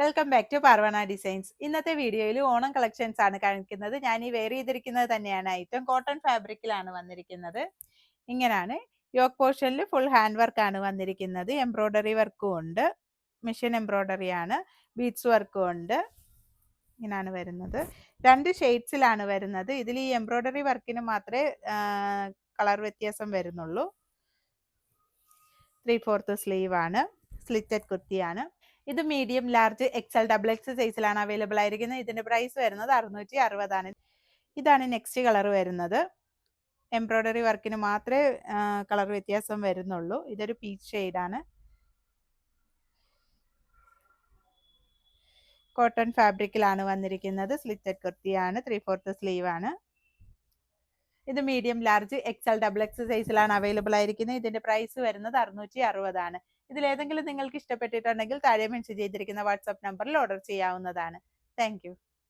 Welcome back to Parvana designs ഇന്നത്തെ വീഡിയോയിൽ Onam collections ആണ് കാണിക്കുന്നത്. ഞാൻ ഈ വെയർ ചെയ്തിരിക്കുന്നത് തന്നെയാണ്. ഐറ്റം കോട്ടൺ ഫാബ്രിക്കിലാണ് വന്നിരിക്കുന്നത്. ഇങ്ങനെയാണ് യോക്ക് പോർഷനിൽ ഫുൾ ഹാൻഡ് വർക്ക് ആണ് വന്നിരിക്കുന്നത്. എംബ്രോയ്ഡറി വർക്കും ഉണ്ട്. മെഷീൻ എംബ്രോയ്ഡറി ആണ്. ബീഡ്സ് വർക്കും ഉണ്ട്. ഇങ്ങനെയാണ് വരുന്നത്. രണ്ട് ഷെയ്ഡ്സിലാണ് വരുന്നത്. ഇതിൽ ഈ എംബ്രോയ്ഡറി വർക്കിന് മാത്രമേ കളർ വ്യത്യാസം വരുന്നുള്ളൂ. ത്രീ ഫോർത്ത് സ്ലീവ് ആണ്. സ്ലിറ്റഡ് കുർത്തിയാണ്. ഇത് medium large XL double X സൈസിലാണ് അവൈലബിൾ ആയിരിക്കുന്നത്. ഇതിന്റെ പ്രൈസ് വരുന്നത് അറുന്നൂറ്റി അറുപതാണ് ഇതാണ് നെക്സ്റ്റ് കളർ വരുന്നത്. എംബ്രോയ്ഡറി വർക്കിന് മാത്രമേ കളർ വ്യത്യാസം വരുന്നുള്ളൂ. ഇതൊരു പീച്ച് ഷെയ്ഡാണ് കോട്ടൺ ഫാബ്രിക്കിലാണ് വന്നിരിക്കുന്നത്. സ്ലിറ്റഡ് കുർത്തിയാണ്. ത്രീ ഫോർത്ത് സ്ലീവ് ആണ്. ഇത് medium large XL double X സൈസിലാണ് അവൈലബിൾ ആയിരിക്കുന്നത്. ഇതിന്റെ പ്രൈസ് വരുന്നത് അറുന്നൂറ്റി അറുപതാണ് ഇതിലേതെങ്കിലും നിങ്ങൾക്ക് ഇഷ്ടപ്പെട്ടിട്ടുണ്ടെങ്കിൽ താഴെ മെൻഷൻ ചെയ്തിരിക്കുന്ന വാട്സാപ്പ് നമ്പറിൽ ഓർഡർ ചെയ്യാവുന്നതാണ്. താങ്ക്